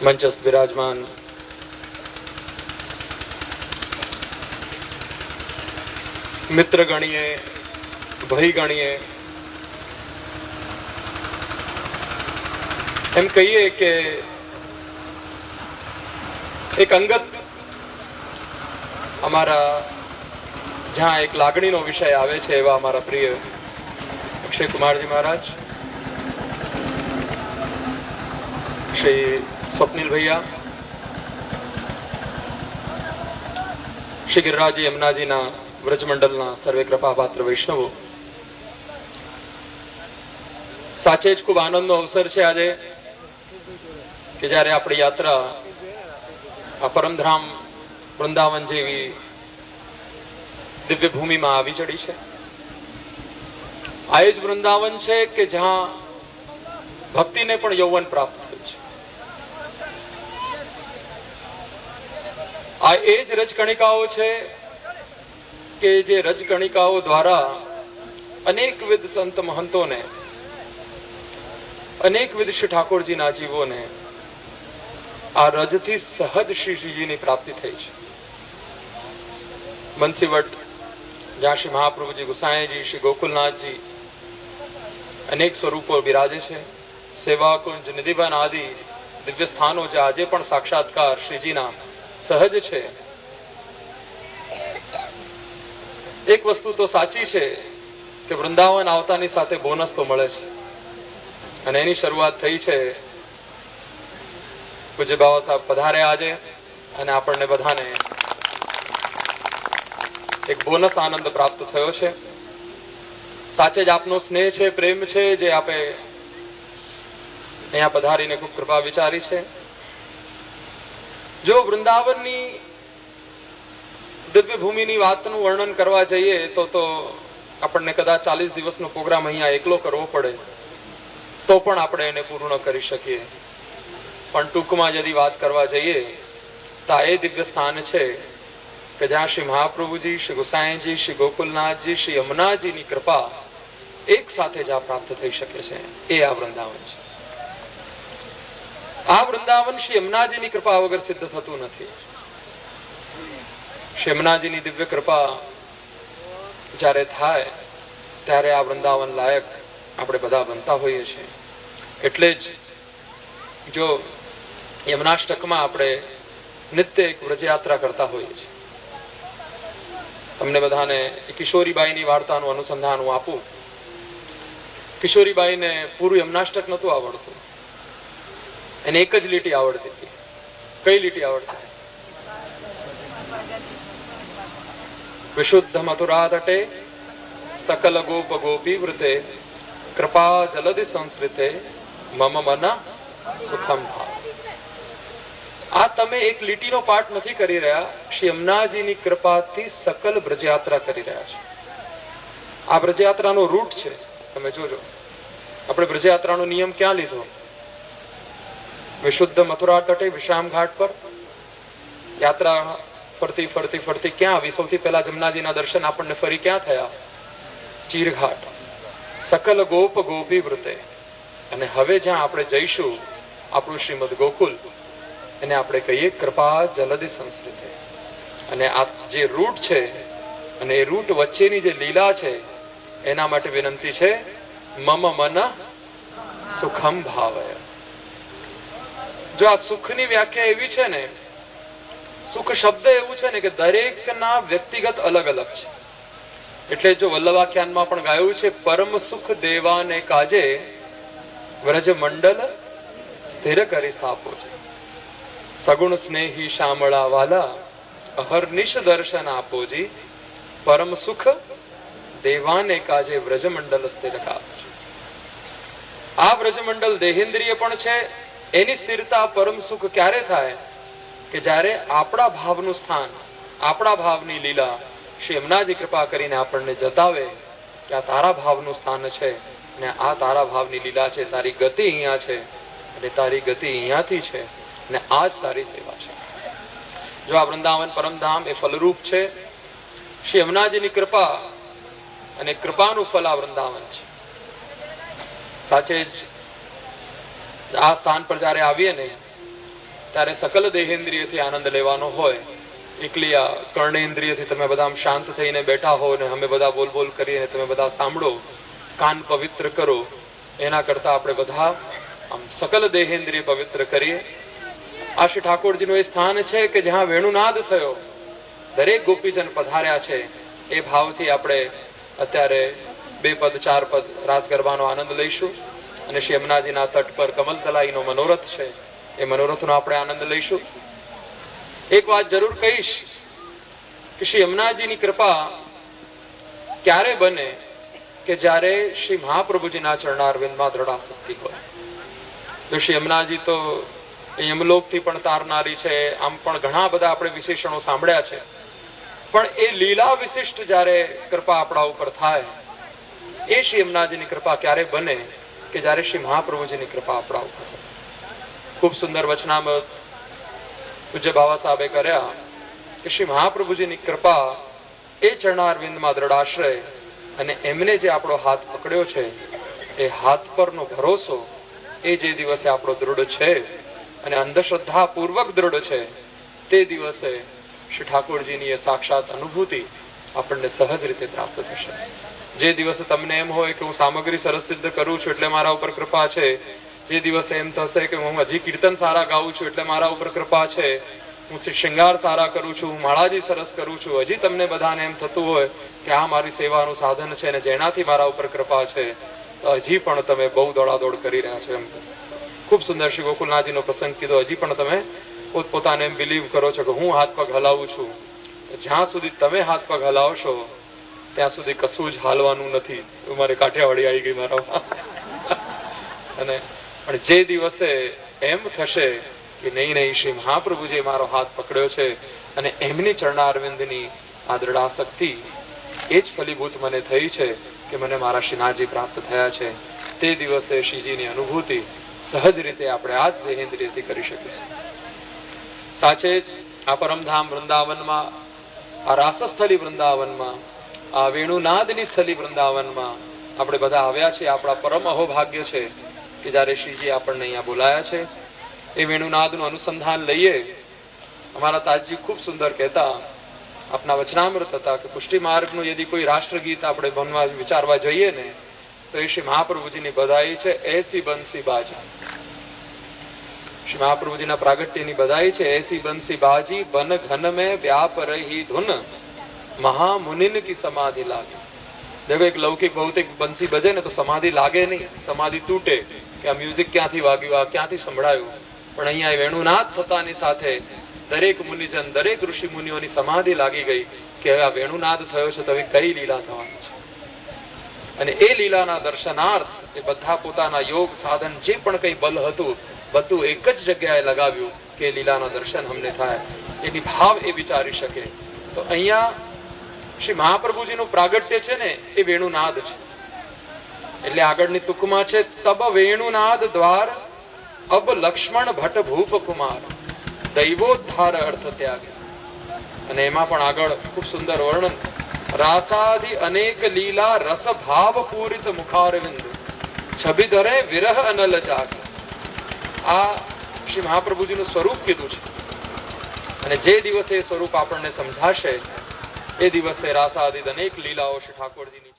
મંચસ્થ બિરાજમાન મિત્ર ગણીએ ભાઈ ગણીએ એમ કહીએ કે એક અંગત અમારા જ્યાં એક લાગણીનો વિષય આવે છે એવા અમારા પ્રિય અક્ષય કુમારજી મહારાજ, શ્રી સ્વપ્નિલ ભૈયા, શ્રી ગિરિરાજી યમુનાજીના વ્રજમંડળના સર્વે કૃપાપાત્ર વૈષ્ણવો. સાચે જ ખૂબ આનંદનો અવસર છે આજે કે જ્યારે આપણી યાત્રા આ પરમધામ વૃંદાવન જેવી દિવ્ય ભૂમિમાં આવી ચડી છે. આ એ જ વૃંદાવન છે કે જ્યાં ભક્તિને પણ યૌવન પ્રાપ્ત થયું છે. આ એ જ રજકણિકાઓ છે કે જે રજકણિકાઓ દ્વારા અનેકવિધ સંત મહંતોને અનેકવિધ શ્રી ઠાકોરજીના જીવોને આ રજથી સહજ શ્રીજીની પ્રાપ્તિ થઈ છે. બંસીવટ જ્યાં શ્રી મહાપ્રભુજી, ગુસાઈજી, શ્રી ગોકુલનાથજી અનેક સ્વરૂપો બિરાજે છે. સેવા કુંજ નિધિવન આદિ દિવ્ય સ્થાનો જે આજે પણ સાક્ષાત્કાર શ્રીજીના સહજ છે. એક વસ્તુ તો સાચી છે કે વૃંદાવન આવતાની સાથે બોનસ તો મળે છે. અને એની શરૂઆત થઈ છે પૂજ્ય બાબા સાહેબ પધારે આજે અને આપણને બધાને એક બોનસ આનંદ પ્રાપ્ત થયો છે. સાચે જ આપનો સ્નેહ છે, પ્રેમ છે, જે આપે અહીંયા પધારીને ખૂબ કૃપા વિચારી છે. જો વૃંદાવનની દિવ્ય ભૂમિની વાતનું વર્ણન કરવા જઈએ, તો તો આપણને કદાચ ચાલીસ દિવસનો પ્રોગ્રામ અહીંયા એકલો કરવો પડે, તો પણ આપણે એને પૂર્ણ કરી શકીએ. પણ ટૂંકમાં ଯଦି વાત કરવા જઈએ, તો એ દિવ્ય સ્થાન છે કે જ્યાં શ્રી મહાપ્રભુજી શ્રી ગોસાઈજી શ્રી ગોકુલનાથજી શ્રી યમુનાજીની કૃપા એક સાથે જ આ પ્રાપ્ત થઈ શકે છે એ આ વૃંદાવન છે આ વૃંદાવન શ્રી યમુનાજીની કૃપા વગર સિદ્ધ થતું નથી શ્રી યમુનાજીની દિવ્ય કૃપા જ્યારે થાય ત્યારે આ વૃંદાવન લાયક આપણે બધા બનતા હોઈએ છીએ એટલે જ જો યમનાષ્ટકમાં આપણે નિત્ય એક વ્રજયાત્રા કરતા હોઈએ છીએ તમને બધાને કિશોરીબાઈની વાર્તાનું અનુસંધાન હું આપું. કિશોરીબાઈને પૂરું યમનાષ્ટક નહોતું આવડતું. એને એક જ લીટી આવડતી હતી. કઈ લીટી આવડતી? વિશુદ્ધ મથુરા તટે સકલ ગોપ ગોપી વૃતે, કૃપા જલધિ સંસ્કૃતે મમ મન સુખમ ભાવ. આ તમે એક લીટીનો પાઠ નથી કરી રહ્યા. શ્રી અમનાજીની કૃપાથી સકલ બ્રજયાત્રા કરી રહ્યા છો. આ બ્રજયાત્રાનો રૂટ છે. તમે જોજો. આપણે બ્રજયાત્રાનો નિયમ ક્યાં લીધો? વિશુદ્ધ મથુરા તટે વિશ્રામ ઘાટ પર. યાત્રા ફરતી ફરતી ફરતી ક્યાં? આવી સૌથી પહેલા જમનાજીના દર્શન આપણને ફરી ક્યાં થયા? ચીરઘાટ સકલ ગોપ ગોપી વૃતે. અને હવે જ્યાં આપણે જઈશું, આપણું શ્રીમદ ગોકુલ એને આપણે કહીએ કૃપા જલદી સંસ્કૃતિ. અને આ જે રૂટ છે, અને એ રૂટ વચ્ચેની જે લીલા છે, એના માટે વિનંતી છે, મમ મન સુખમ ભાવય. જો આ સુખની વ્યાખ્યા એવી છે ને, સુખ શબ્દ એવું છે ને કે દરેકના વ્યક્તિગત અલગ અલગ છે. એટલે જો વલ્લભાખ્યાનમાં પણ ગાયું છે, પરમ સુખ દેવાને કાજે વ્રજ મંડલ સ્થિર કરી સ્થાપો છે. સગુણ સ્નેહી શામળા વાલા અહર્નિશ દર્શન આપોજી પરમ સુખ દેવાને કાજે વ્રજમંડલ સ્થિર કાપો આ વ્રજમંડલ દેહેન્દ્રિય પણ છે એની સ્થિરતા પરમ સુખ ક્યારે થાય કે જ્યારે આપણા ભાવનું સ્થાન આપણા ભાવની લીલા શ્રી એમનાજી કૃપા કરીને આપણને જતાવે કે આ તારા ભાવનું સ્થાન છે ને આ તારા ભાવની લીલા છે તારી ગતિ અહીંયા છે અને તારી ગતિ અહીંયાથી છે ને આ જ તારી સેવા છે. જો આ વૃંદાવન પરમધામ એ ફલરૂપ છે, શ્રી કૃપા અને કૃપાનું ફલ આ વૃંદાવન છે. સાચે જ આ સ્થાન પર જ્યારે આવીએ ને, ત્યારે સકલ દેહેન્દ્રિયથી આનંદ લેવાનો હોય, એકલી આ કર્ણેન્દ્રિયથી તમે બધા શાંત થઈને બેઠા હો ને અમે બધા બોલ બોલ કરીએ તમે બધા સાંભળો, કાન પવિત્ર કરો, એના કરતા આપણે બધા આમ સકલ દેહેન્દ્રિય પવિત્ર કરીએ આ શ્રી ઠાકોરજીનું એ સ્થાન છે કે જ્યાં વેણુનાદ થયો. દરેક ગોપીજન પધાર્યા છે. એ ભાવથી આપણે અત્યારે બે પદ, ચાર પદ રાસ ગરબાનો આનંદ લઈશું. અને શ્રી યમુનાજીના તટ પર કમલતલાઈનો મનોરથ છે. એ મનોરથનો આપણે આનંદ લઈશું. એક વાત જરૂર કહીશ કે શ્રી યમુનાજીની કૃપા ક્યારે બને કે જ્યારે શ્રી મહાપ્રભુજીના ચરણારવિંદમાં દ્રઢાશક્તિ હોય. તો શ્રી યમુનાજી તો યમલોકથી પણ તારનારી છે. આમ પણ ઘણા બધા આપણે વિશેષણો સાંભળ્યા છે. પણ એ લીલા વિશિષ્ટ જ્યારે કૃપા આપણા ઉપર થાય, એ શ્રી યમુનાજીની કૃપા ક્યારે બને કે જ્યારે શ્રી મહાપ્રભુજીની કૃપા આપણા ઉપર ખૂબ સુંદર વચનામત પૂજ્ય બાબા સાહેબે કર્યા કે શ્રી મહાપ્રભુજીની કૃપા એ ચરણારવિંદમાં દ્રઢાશ્રય અને એમને જે આપણો હાથ પકડ્યો છે, એ હાથ પરનો ભરોસો એ જે દિવસે આપણો દૃઢ છે અને અંધશ્રદ્ધા પૂર્વક દૃઢ છે. તે દિવસે શ્રી ઠાકોરજીની એ સાક્ષાત અનુભૂતિ આપણને સહજ રીતે પ્રાપ્ત થશે. જે દિવસે તમને એમ હોય કે હું સામગ્રી સરસ સિદ્ધ કરું છું એટલે મારા ઉપર કૃપા છે, જે દિવસે એમ થશે કે હું હજી કીર્તન સારા ગાઉં છું એટલે મારા ઉપર કૃપા છે, હું શૃંગાર સારા કરું છું, હું માળાજી સરસ કરું છું, હજી તમને બધાને એમ થતું હોય કે આ મારી સેવાનું સાધન છે અને જેનાથી મારા ઉપર કૃપા છે, હજી પણ તમે બહુ દોડાદોડ કરી રહ્યા છો એમ. ખૂબ સુંદર શ્રી ગોકુલનાથજીનો પ્રસંગ કીધો. હજી પણ તમે પોતપોતાને એમ બિલીવ કરો છો કે હું હાથ પગ હલાવું છું. જ્યાં સુધી તમે હાથ પગ હલાવશો, ત્યાં સુધી કશું જ હાલવાનું નથી. મારે કાઠિયાવાડી આવી ગઈ મારા. અને પણ જે દિવસે એમ થશે કે નહીં નહીં, શ્રી મહાપ્રભુજે મારો હાથ પકડ્યો છે અને એમની ચરણારવિંદની આ દ્રઢાશક્તિ એ જ ફલીભૂત મને થઈ છે કે મને મારા શ્રીનાથજી પ્રાપ્ત થયા છે. તે દિવસે શ્રીજીની અનુભૂતિ સહજ રીતે આપણે આ જ દેહેન્દ્રિયથી કરી શકીશું. સાચે જ આ પરમધામ વૃંદાવનમાં, આ રાસસ્થલી વૃંદાવનમાં, આ વેણુનાદની સ્થલી વૃંદાવનમાં આપણે બધા આવ્યા છીએ. આપણા પરમ અહોભાગ્ય છે કે જ્યારે શ્રીજી આપણને અહીંયા બોલાયા છે. એ વેણુનાદનું અનુસંધાન લઈએ. અમારા તાજજી ખૂબ સુંદર કહેતા આપના વચનામૃત હતા કે પુષ્ટિ માર્ગનું યદી કોઈ રાષ્ટ્રગીત આપણે બનવા વિચારવા જઈએ ને શ્રી મહાપ્રભુજીની બધાઈ છે એસી બંસી બાજી. શ્રી મહાપ્રભુજીના પ્રાગટ્યની બધાઈ છે એસી બંસી બાજી બન ઘન મે વ્યાપ રહી ધૂન. મહામુનિન કી સમાધિ લાગી. દેખો, એક લૌકિક ભૌતિક બંસી બજે ને તો સમાધિ લાગે નહીં, સમાધિ તૂટે. કે આ મ્યુઝિક ક્યાંથી વાગ્યું, આ ક્યાંથી સંભળાયું? પણ અહીંયા વેણુનાથ થતાની સાથે દરેક મુનિજન, દરેક ઋષિ મુનિઓની સમાધિ લાગી ગઈ કે આ વેણુનાદ થયો છે, તો હવે કઈ લીલા થવાની છે? અને એ લીલાના દર્શનાર્થ એ બધા પોતાના યોગ સાધન જે પણ કંઈ બલ હતું, બધું એક જ જગ્યાએ લગાવ્યું કે લીલાના દર્શન અમને થાય. એની ભાવ એ વિચારી શકે. તો અહીંયા શ્રી મહાપ્રભુજીનું પ્રાગટ્ય છે ને, એ વેણુનાદ છે. એટલે આગળની ટૂંકમાં છે, તબ વેણુનાદ દ્વાર, અબ લક્ષ્મણ ભટ્ટ ભૂપ કુમાર. દૈવોદ્ધાર અર્થ ત્યાગે અને એમાં પણ આગળ ખૂબ સુંદર વર્ણન રાસાદિ અનેક લીલા રસ ભાવ પૂરિત મુખારવિંદ. છબી ધરે વિરહ અનલ જાગ. આ શ્રી મહાપ્રભુજીનું સ્વરૂપ કીધું છે. અને જે દિવસે એ સ્વરૂપ આપણને સમજાશે, એ દિવસે રાસાદિત અનેક લીલાઓ શ્રી ઠાકોરજીની છે.